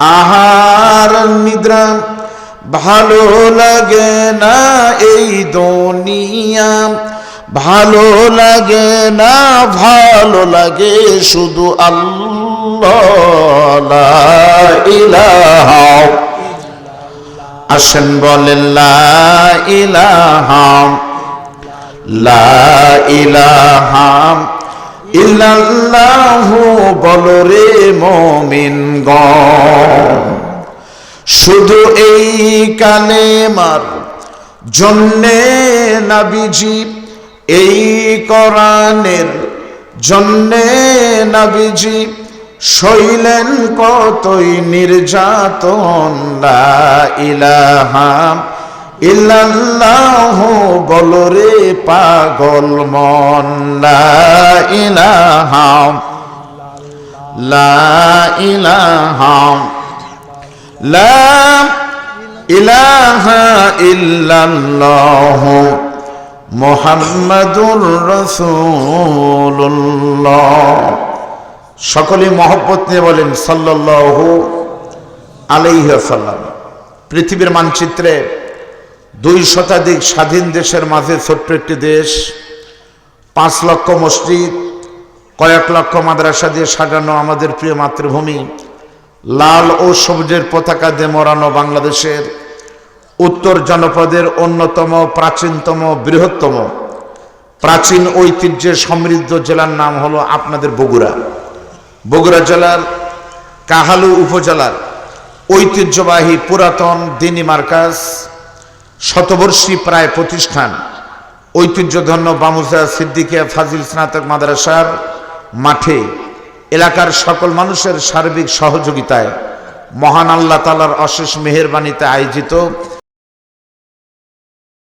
আহার নিদ্রা ভালো লাগে না এই দুনিয়া। ভালো লাগে না, ভালো লাগে শুধু আল্লাহ আসেন বলেন, লা ইলাহা লা ইলাহা। ইল্লাল্লাহু বলরে মমিন গ শুধু এই কানে কালেমার জন্যে নাবিজি, এই কোরআনের জন্যে নাবিজি শৈলেন কতই নির্যাতন, লা ইলাহা ইল্লাল্লাহ বলরে পাগল মন, লা ইলাহা লা ইলাহা ইল্লাল্লাহ মুহাম্মাদুর রাসূলুল্লাহ। সকলে মহব্বত নিয়ে বলেন, সাল্লাল্লাহু আলাইহি ওয়াসাল্লাম। পৃথিবীর মানচিত্রে দুই শতাধিক স্বাধীন দেশের মাঝে ছোট্ট একটি দেশ, পাঁচ লক্ষ মসজিদ, কয়েক লক্ষ মাদ্রাসা দিয়ে সাজানো আমাদের প্রিয় মাতৃভূমি, লাল ও সবুজের পতাকা দিয়ে মরানো বাংলাদেশের উত্তর জনপদের অন্যতম, প্রাচীনতম, বৃহত্তম, প্রাচীন ঐতিহ্যে সমৃদ্ধ জেলার নাম হলো আপনাদের বগুড়া। বগুড়া জেলার কাহালু উপজেলার ঐতিহ্যবাহী পুরাতন দিনী মার্কাজ শতবর্ষী প্রায় প্রতিষ্ঠান। ঐতিহ্যধন্য বামুজা সিদ্দিকিয়া ফাজিল স্নাতক মাদ্রাসার মাঠে এলাকার সকল মানুষের সার্বিক সহযোগিতায় মহান আল্লাহ তালার অশেষ মেহেরবানীতে আয়োজিত